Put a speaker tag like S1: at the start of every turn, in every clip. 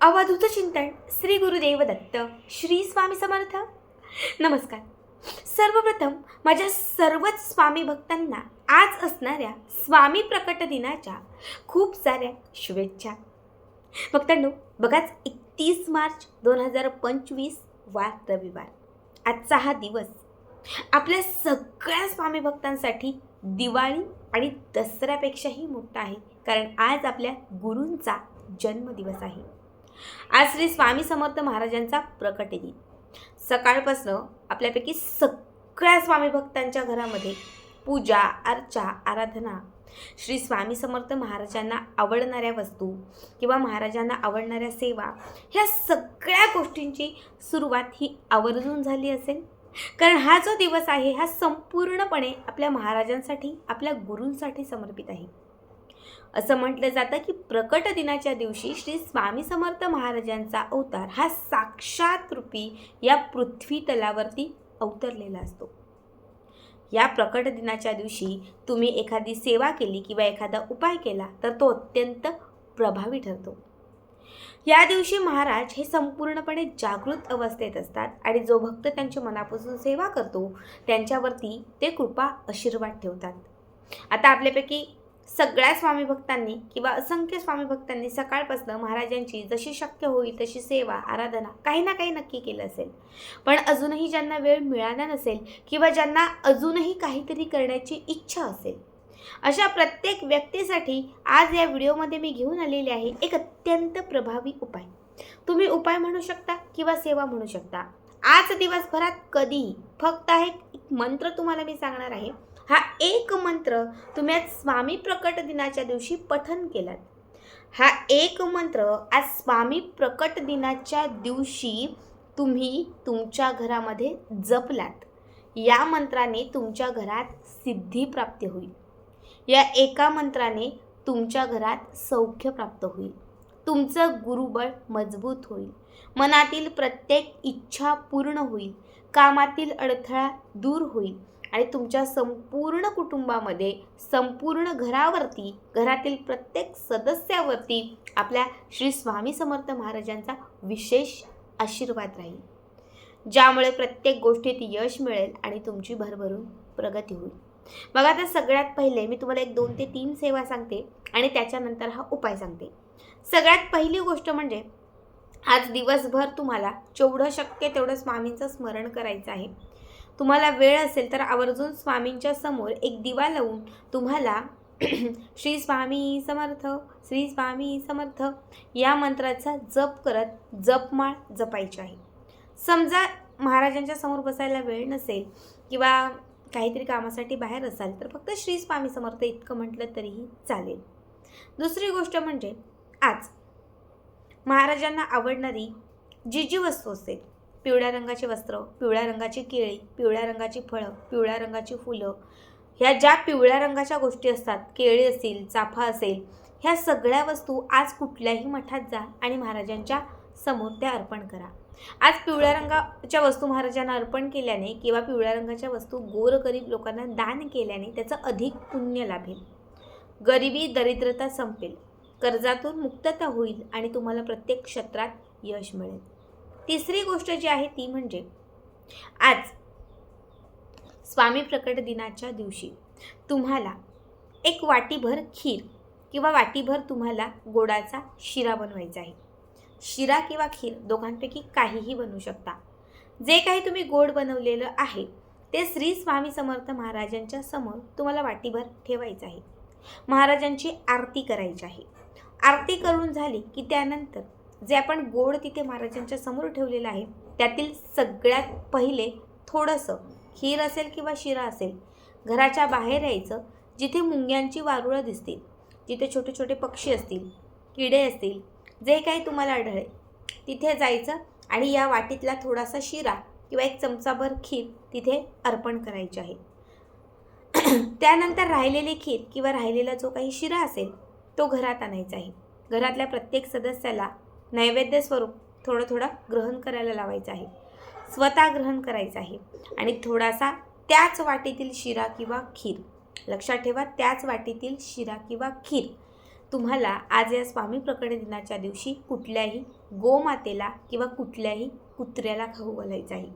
S1: अवधूत चिंतन श्री गुरुदेव दत्त श्री स्वामी समर्थ. नमस्कार. सर्वप्रथम माझ्या सर्वच स्वामी भक्तांना आज असणाऱ्या स्वामी प्रकट दिनाच्या खूप साऱ्या शुभेच्छा. भक्तांनो बघाच एकतीस मार्च दोन हजार पंचवीस वार रविवार. आजचा हा दिवस आपल्या सगळ्या स्वामी भक्तांसाठी दिवाळी आणि दसऱ्यापेक्षाही मोठा आहे. कारण आज आपल्या गुरूंचा जन्मदिवस आहे. आज श्री स्वामी समर्थ महाराजांचा प्रकट दिन. सकाळपासनं आपल्यापैकी सगळ्या स्वामी भक्तांच्या घरामध्ये पूजा अर्चा आराधना श्री स्वामी समर्थ महाराजांना आवडणाऱ्या वस्तू किंवा महाराजांना आवडणाऱ्या सेवा ह्या सगळ्या गोष्टींची सुरुवात ही आवर्जून झाली असेल. कारण हा जो दिवस आहे हा संपूर्णपणे आपल्या महाराजांसाठी आपल्या गुरूंसाठी समर्पित आहे. असं म्हटलं जातं की प्रकट दिनाच्या दिवशी श्री स्वामी समर्थ महाराजांचा अवतार हा साक्षात रूपी या पृथ्वी तलावरती अवतरलेला असतो. या प्रकट दिनाच्या दिवशी तुम्ही एखादी सेवा केली किंवा एखादा उपाय केला तर तो अत्यंत प्रभावी ठरतो. या दिवशी महाराज हे संपूर्णपणे जागृत अवस्थेत असतात आणि जो भक्त त्यांच्या मनापासून सेवा करतो त्यांच्यावरती ते कृपा आशीर्वाद ठेवतात. आता आपल्यापैकी सगळ्या स्वामी भक्तांनी किंवा असंख्य स्वामी भक्तांनी सकाळपासून महाराजांची जशी शक्य होईल तशी सेवा आराधना काही ना काही नक्की केलं असेल. पण अजूनही ज्यांना वेळ मिळाला नसेल किंवा ज्यांना अजूनही काहीतरी करण्याची इच्छा असेल अशा प्रत्येक व्यक्तीसाठी आज या व्हिडिओमध्ये मी घेऊन आलेले आहे एक अत्यंत प्रभावी उपाय. तुम्ही उपाय म्हणू शकता किंवा सेवा म्हणू शकता. आज दिवसभरात कधीही फक्त एक मंत्र तुम्हाला मी सांगणार आहे. हा एक मंत्र तुम्ही आज स्वामी प्रकट दिनाच्या दिवशी पठन केलात. हा एक मंत्र आज स्वामी प्रकट दिनाच्या दिवशी तुम्ही तुमच्या घरामध्ये जपलात. या मंत्राने तुमच्या घरात सिद्धी प्राप्त होईल. या एका मंत्राने तुमच्या घरात सौख्य प्राप्त होईल. तुमचं गुरुबळ मजबूत होईल. मनातील प्रत्येक इच्छा पूर्ण होईल. कामातील अडथळा दूर होईल. आणि तुमच्या संपूर्ण कुटुंबामध्ये संपूर्ण घरावरती घरातील प्रत्येक सदस्यावरती आपल्या श्री स्वामी समर्थ महाराजांचा विशेष आशीर्वाद राहील. ज्यामुळे प्रत्येक गोष्टीत यश मिळेल आणि तुमची भरभरून प्रगती होईल. बघा आता सगळ्यात पहिले मी तुम्हाला एक दोन ते तीन सेवा सांगते आणि त्याच्यानंतर हा उपाय सांगते. सगळ्यात पहिली गोष्ट म्हणजे आज दिवसभर तुम्हाला जेवढं शक्य तेवढं स्वामींचं स्मरण करायचं आहे. तुम्हाला वेळ असेल तर आवर्जून स्वामींच्या समोर एक दिवा लावून तुम्हाला श्री स्वामी समर्थ श्री स्वामी समर्थ या मंत्राचा जप करत जपमाळ जपायची आहे. समजा महाराजांच्या समोर बसायला वेळ नसेल किंवा काहीतरी कामासाठी बाहेर असाल तर फक्त श्री स्वामी समर्थ इतकं म्हटलं तरीही चालेल. दुसरी गोष्ट म्हणजे आज महाराजांना आवडणारी जी जी वस्तू असेल पिवळ्या रंगाचे वस्त्र पिवळ्या रंगाची केळी पिवळ्या रंगाची फळं पिवळ्या रंगाची फुलं. ह्या ज्या पिवळ्या रंगाच्या गोष्टी असतात केळी असतील चाफा असेल ह्या सगळ्या वस्तू आज कुठल्याही मठात जा आणि महाराजांच्या समोर त्या अर्पण करा. आज पिवळ्या रंगाच्या वस्तू महाराजांना अर्पण केल्याने किंवा पिवळ्या रंगाच्या वस्तू गोरगरीब लोकांना दान केल्याने त्याचं अधिक पुण्य लाभेल. गरिबी दरिद्रता संपेल. कर्जातून मुक्तता होईल आणि तुम्हाला प्रत्येक क्षेत्रात यश मिळेल. तिसरी गोष्ट जी आहे ती म्हणजे आज स्वामी प्रकट दिनाच्या दिवशी तुम्हाला एक वाटीभर खीर किंवा वाटीभर तुम्हाला गोडाचा शिरा बनवायचा आहे. शिरा किंवा खीर दोघांपैकी काहीही बनवू शकता. जे काही तुम्ही गोड बनवलेलं आहे ते श्री स्वामी समर्थ महाराजांच्या समोर तुम्हाला वाटीभर ठेवायचं आहे. महाराजांची आरती करायची आहे. आरती करून झाली की त्यानंतर जे आपण गोड तिथे महाराजांच्या समोर ठेवलेलं आहे त्यातील सगळ्यात पहिले थोडंसं खीर असेल किंवा शिरा असेल घराच्या बाहेर यायचं जिथे मुंग्यांची वारुळं दिसतील जिथे छोटे छोटे पक्षी असतील किडे असतील जे काही तुम्हाला आढळेल तिथे जायचं आणि या वाटीतला थोडासा शिरा किंवा एक चमचाभर खीर तिथे अर्पण करायची आहे. त्यानंतर राहिलेली खीर किंवा राहिलेला जो काही शिरा असेल तो घरात आणायचा आहे. घरातल्या प्रत्येक सदस्याला नैवेद्य स्वरूप थोडं थोडं ग्रहण करायला लावायचं आहे. स्वतः ग्रहण करायचं आहे. आणि थोडासा त्याच वाटीतील शिरा किंवा खीर. लक्षात ठेवा त्याच वाटीतील शिरा किंवा खीर. तुम्हाला आज या स्वामी प्रकट दिनाच्या दिवशी कुठल्याही गोमातेला किंवा कुठल्याही कुत्र्याला खाऊ घालायचं आहे.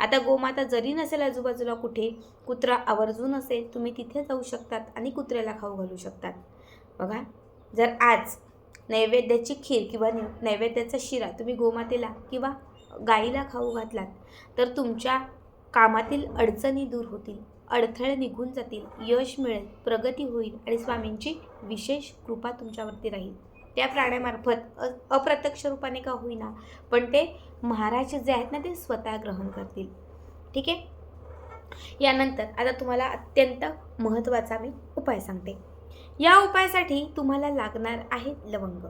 S1: आता गोमाता जरी नसेल आजूबाजूला कुठे कुत्रा आवर्जून असेल तुम्ही तिथे जाऊ शकतात आणि कुत्र्याला खाऊ घालू शकतात. बघा जर आज नैवेद्याची खीर किंवा नैवेद्याचा शिरा तुम्ही गोमातेला किंवा गाईला खाऊ घातलात तर तुमच्या कामातील अडचणी दूर होतील अडथळे निघून जातील यश मिळेल प्रगती होईल आणि स्वामींची विशेष कृपा तुमच्यावरती राहील. त्या प्राण्यामार्फत अ अप्रत्यक्ष रूपाने का होईना पण ते महाराज जे आहेत ना ते स्वतः ग्रहण करतील. ठीक आहे? यानंतर आता तुम्हाला अत्यंत महत्त्वाचा मी उपाय सांगते. या उपायासाठी तुम्हाला लागणार आहेत लवंग.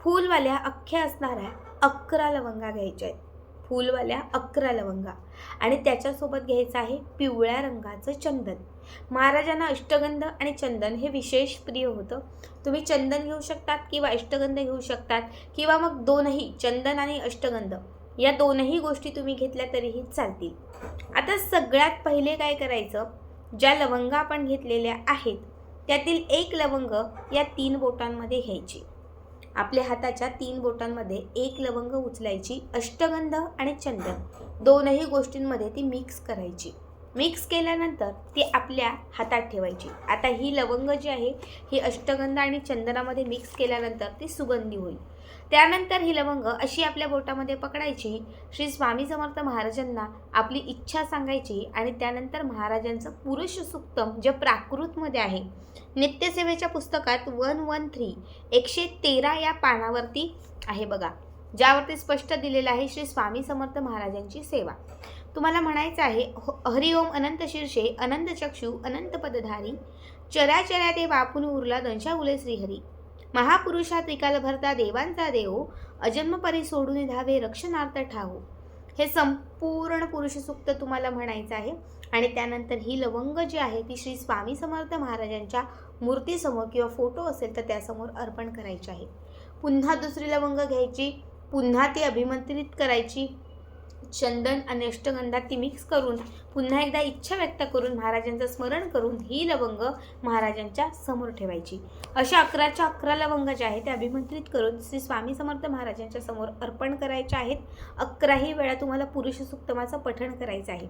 S1: फूलवाल्या अख्ख्या असणाऱ्या अकरा लवंगा घ्यायच्या आहेत. फूलवाल्या अकरा लवंगा. आणि त्याच्यासोबत घ्यायचं आहे पिवळ्या रंगाचं चंदन. महाराजांना अष्टगंध आणि चंदन हे विशेष प्रिय होतं. तुम्ही चंदन घेऊ शकतात किंवा अष्टगंध घेऊ शकतात किंवा मग दोनही चंदन आणि अष्टगंध. या दोनही गोष्टी तुम्ही घेतल्या तरीही चालतील. आता सगळ्यात पहिले काय करायचं? ज्या लवंगा आपण घेतलेल्या आहेत त्यातील एक लवंग या तीन बोटांमध्ये घ्यायची. आपल्या हाताच्या तीन बोटांमध्ये एक लवंग उचलायची अष्टगंध आणि चंदन. दोनही गोष्टींमध्ये ती मिक्स करायची. मिक्स केल्यानंतर ती आपल्या हातात ठेवायची. आता ही लवंग जी आहे ही अष्टगंध आणि चंदनामध्ये मिक्स केल्यानंतर ती सुगंधी होईल. त्यानंतर ही लवंग अशी आपल्या बोटामध्ये पकडायची श्री स्वामी समर्थ महाराजांना आपली इच्छा सांगायची आणि त्यानंतर महाराजांचं पुरुष सुक्तम जे प्राकृतमध्ये आहे. नित्यसेवेच्या पुस्तकात वन वन थ्री एकशे तेरा या पानावरती आहे बघा. ज्यावरती स्पष्ट दिलेलं आहे श्री स्वामी समर्थ महाराजांची सेवा. तुम्हाला म्हणायचं आहे हो, हरिओम अनंत शीर्षे अनंत चक्षु अनंत पदधारी चराचरा ते वापून उरला दंशा उले श्रीहरी. महापुरुषा त्रिकाल भरता देवांचा देव अजन्म परी सोडून धावे रक्षणार्थ ठाऊ. हे संपूर्ण पुरुष सुक्त तुम्हाला म्हणायचं आहे. आणि त्यानंतर ही लवंग जी आहे ती श्री स्वामी समर्थ महाराजांच्या मूर्तीसमोर किंवा फोटो असेल तर त्यासमोर अर्पण करायची आहे. पुन्हा दुसरी लवंग घ्यायची पुन्हा ती अभिमंत्रित करायची चंदन आणि अष्टगंधा ती मिक्स करून पुन्हा एकदा इच्छा व्यक्त करून महाराजांचं स्मरण करून ही लवंग महाराजांच्या समोर ठेवायची. अशा अकराच्या अकरा लवंग ज्या आहेत त्या अभिमंत्रित करून श्री स्वामी समर्थ महाराजांच्या समोर अर्पण करायच्या आहेत. अकराही वेळा तुम्हाला पुरुष सुक्तमाचं पठण करायचं आहे.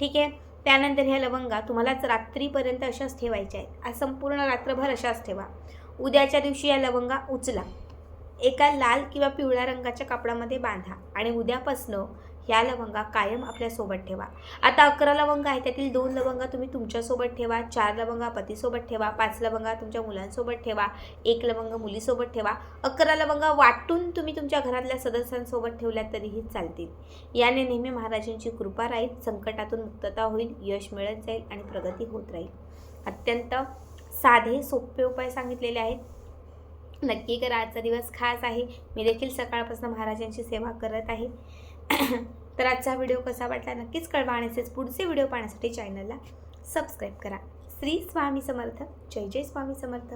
S1: ठीक आहे? त्यानंतर ह्या लवंगा तुम्हालाच रात्रीपर्यंत अशाच ठेवायच्या आहेत. आज संपूर्ण रात्रभर अशाच ठेवा. उद्याच्या दिवशी या लवंगा उचला. एका लाल किंवा पिवळ्या रंगाच्या कापडामध्ये बांधा आणि उद्यापासनं ह्या लवंगा कायम आपल्यासोबत ठेवा. आता अकरा लवंगा आहे त्यातील दोन लवंगा तुम्ही तुमच्यासोबत ठेवा चार लवंगा पतीसोबत ठेवा पाच लवंगा तुमच्या मुलांसोबत ठेवा एक लवंग मुलीसोबत ठेवा. अकरा लवंगा वाटून तुम्ही तुमच्या घरातल्या सदस्यांसोबत ठेवल्या तरीही चालतील. याने नेहमी महाराजांची कृपा राहील संकटातून मुक्तता होईल यश मिळत जाईल आणि प्रगती होत राहील. अत्यंत साधे सोपे उपाय सांगितलेले आहेत. नक्की करा आजचा दिवस खास आहे. मी देखील सकाळपासून महाराजांची सेवा करत आहे. तर आजचा व्हिडिओ कसा वाटला नक्कीच कळवा आणि असेच पुढचे व्हिडिओ पाहण्यासाठी चॅनलला सबस्क्राईब करा. श्री स्वामी समर्थ. जय जय स्वामी समर्थ.